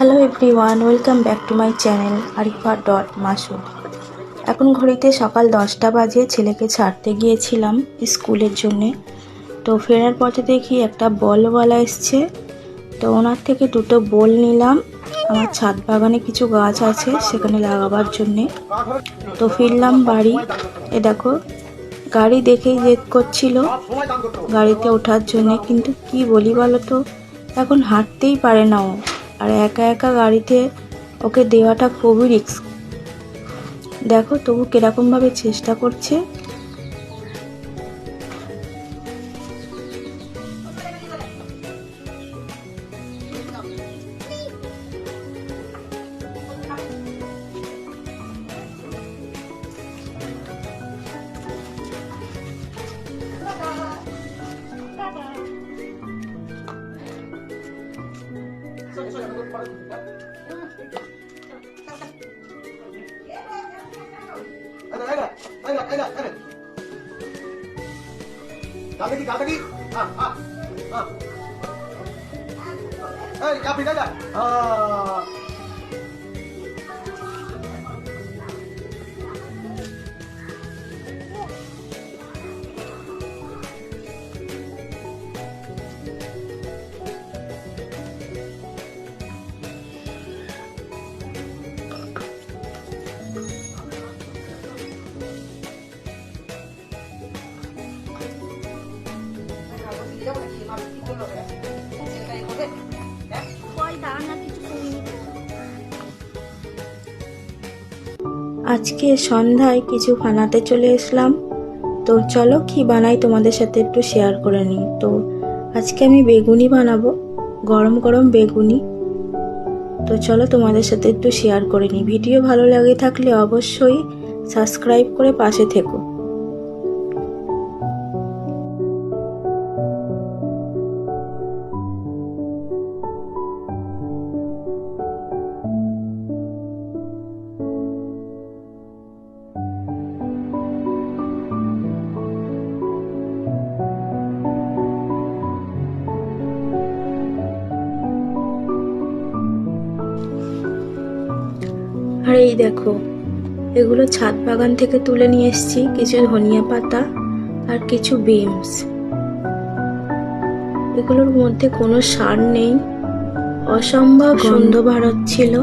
Hello everyone welcome back to my channel Arifa dot Masud এখন ঘড়িতে সকাল দশটা বাজে, ছেলেকে ছাড়তে গিয়েছিলাম স্কুলের জন্যে। তো ফেরার পথে দেখি একটা বলওয়ালা এসছে। তো ওনার থেকে দুটো বল নিলাম। আমার ছাদ বাগানে কিছু গাছ আছে সেখানে লাগাবার জন্যে। তো ফিরলাম বাড়ি। এ দেখো, গাড়ি দেখেই জেদ করছিল গাড়িতে ওঠার জন্যে। কিন্তু কি বলি বলো তো, এখন হাঁটতেই পারে না ও। আর একা একা গাড়িতে ওকে দেওয়াটা খুবই রিস্ক। দেখো তবু কীরকমভাবে চেষ্টা করছে। enak Gak lagi, gak lagi. Ah, ah, ah. Eh, kapit aja. Ah. আজকে সন্ধ্যায় কিছু বানাতে চলে এসলাম। তো চলো কি বানাই তোমাদের সাথে একটু শেয়ার করে নিই। তো আজকে আমি বেগুনি বানাবো, গরম গরম বেগুনি। তো চলো তোমাদের সাথে একটু শেয়ার করে নিই। ভিডিও ভালো লাগে থাকলে অবশ্যই সাবস্ক্রাইব করে পাশে থেকো। আর এই দেখো এগুলো ছাদ বাগান থেকে তুলে নিয়ে এসছি কিছু ধনিয়া পাতা আর কিছু বিমস এগুলোর মধ্যে কোনো সার নেই। অসম্ভব সন্ধ ভারত হচ্ছিল